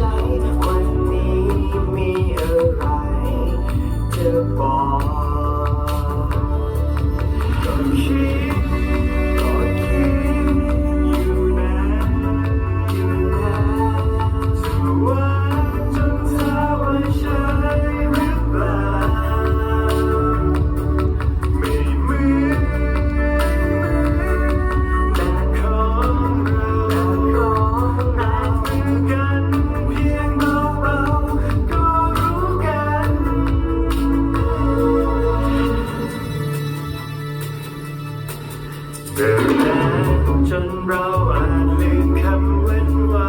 ช่วันนี้มีอะไรจะบอก แล้จนเราอาจลืมคำเว้นไว้